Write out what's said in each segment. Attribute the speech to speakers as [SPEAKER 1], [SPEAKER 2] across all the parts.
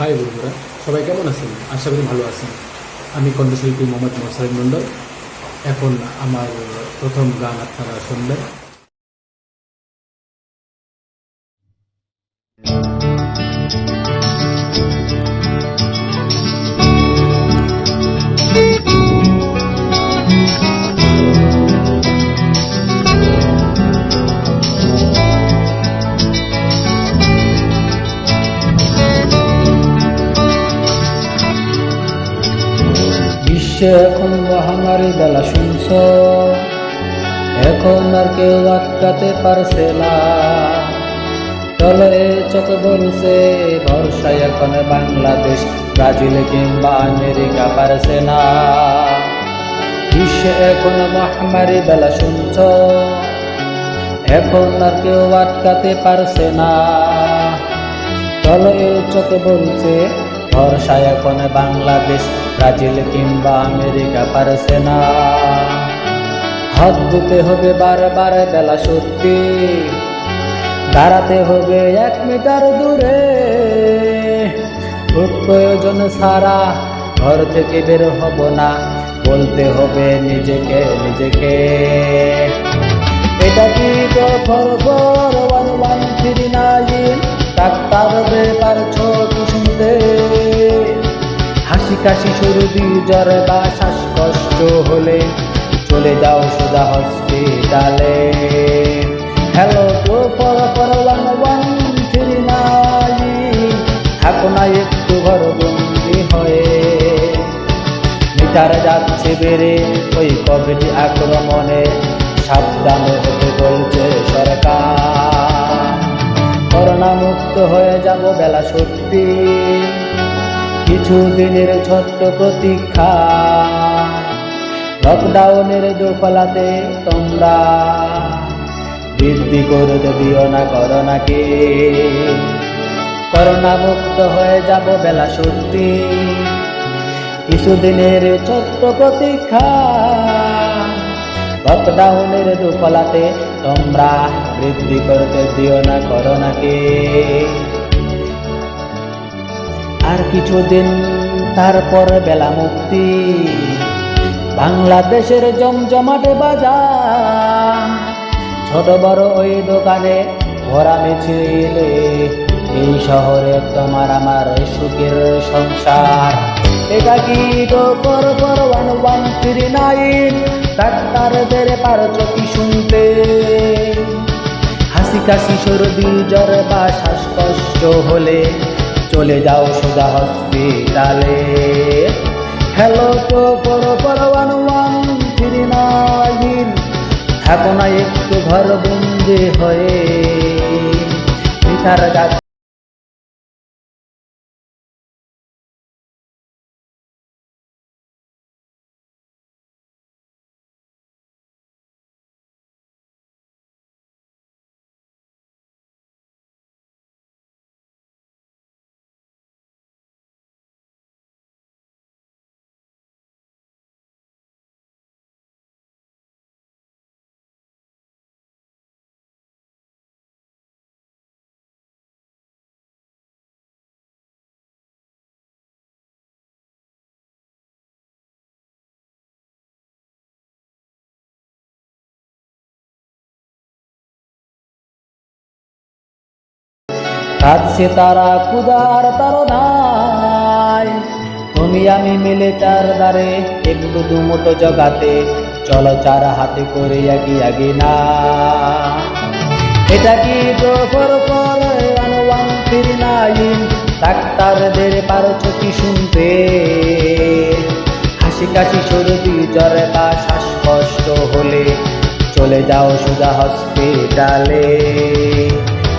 [SPEAKER 1] High বন্ধুরা। সবাই কেমন আছেন? আশা করি ভালো আছেন। আমি কণ্ঠশিল্পী মোহাম্মদ মোসাইন মন্ডল এখন আমার প্রথম গান আপনারা শুনবেন।
[SPEAKER 2] এখন মহামারী বেলা শুনছ। এখন আর কেউ আটকাতে পারছে না। তলে চোখ বলছে ভরসা এখন বাংলাদেশ, ব্রাজিল কিংবা আমেরিকা পারছে না। বিশ্বে এখন মহামারী বেলা শুনছ। এখন আর কেউ আটকাতে পারছে না। তলে চোখ বলছে ভরসা এখন বাংলাদেশ, ব্রাজিল কিংবা আমেরিকা পারছে না। হাত দিতে হবে বারবার বেলা সত্যি, দাঁড়াতে হবে এক মিটার দূরে। খুব প্রয়োজন সারা ঘর থেকে বের হব না, বলতে হবে নিজেকে নিজেকে। এটা কি তো four four one one three nine? Doctor পারছ কাশি সর্দি জ্বর বা শ্বাসকষ্ট হলে চলে যাও সোজা হসপিটালে। হ্যালো তো ফর ফর ওয়ান থ্রি থাকো না একটু ঘর বন্দি হয়ে। মিটার যাচ্ছে বেড়ে, ওই কোভিড আক্রমণে সাবধান হতে বলছে সরকার। করোনা মুক্ত হয়ে যাব বেলা সত্যি। কিছু দিনের ছোট্ট প্রতীক্ষা। লকডাউনের দোফলাতে তোমরা বৃদ্ধি করতে দিও না করোনাকে। করোনা মুক্ত হয়ে যাব বেলা সত্যি। কিছুদিনের ছোট্ট প্রতীক্ষা। লকডাউনের দুফলাতে তোমরা বৃদ্ধি করতে দিও না করোনাকে। আর কিছুদিন, তারপর বেলা মুক্তি। বাংলাদেশের জমজমাট বাজার, ছোট বড় ওই দোকানে ভরা মিছিলে। এই শহরে তোমার আমার সুখের সংসার। এটা কি তো পর ওয়ান ওয়ান থ্রি নাইন? ডাক্তারদের পারছ কি শুনতে? হাসি কাশি, সর্দি, জ্বর বা শ্বাসকষ্ট হলে চলে যাও সোজা হসপিটালে। হ্যালো তো বড় পরওয়ান ওয়ান থ্রি নাইন থাকো না একটু ঘর বন্দি হয়ে। মিঠার কাঁদছে তারা কুদার তার নাই তুমি আমি মিলে চার দ্বারে, একটু দুমুটো জগাতে। চলো চার হাতে করে আগি আগি না এটা কি ডাক্তারদের পারছ কি শুনতে? হাসি কাশি সর্দি জ্বর বা শ্বাসকষ্ট হলে চলে যাও সোজা হসপিটালে।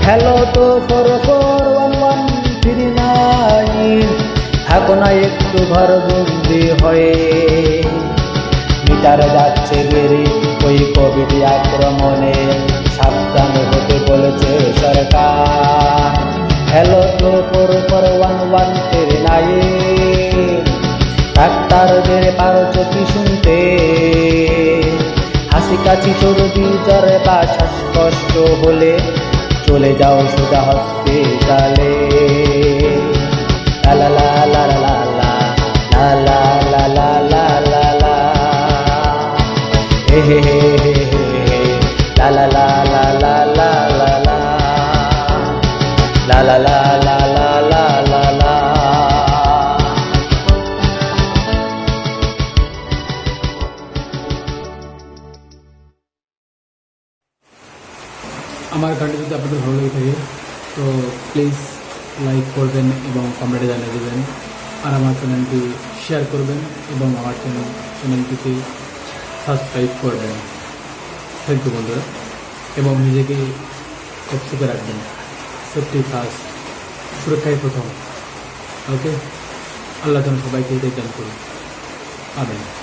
[SPEAKER 2] হ্যালো তো four four one one three nine থাকো না একটু ঘর বন্দি হয়ে। মিটার যাচ্ছে বেড়ে ওই কোভিড আক্রমণে। সাবধান হতে বলেছে সরকার। হ্যালো তো four four one one three nine ডাক্তারদের পারছ কি শুনতে। হাসি কাছি সর্দি জ্বরে বা শ্বাসকষ্ট হলে চলে যাও সোজা হসপিটালে লা লা লা লা লা লা লা লা লা লা লা লা হে হে হে হে হে লা লা লা লা লা লা লা লা লা লা লা
[SPEAKER 1] আমার গানটি যদি আপনাদের ভালো লেগে থাকে, তো প্লিজ লাইক করবেন এবং কমেন্টে জানিয়ে দেবেন। আর আমার চ্যানেলটি শেয়ার করবেন এবং আমার চ্যানেল চ্যানেলটিকে সাবস্ক্রাইব করবেন। থ্যাংক ইউ বন্ধুরা। এবং নিজেকে সুখে রাখবেন। সেফটি ফার্স্ট সুরক্ষায় প্রথম। ওকে আল্লাহ যেন সবাইকে দান করুন আবেন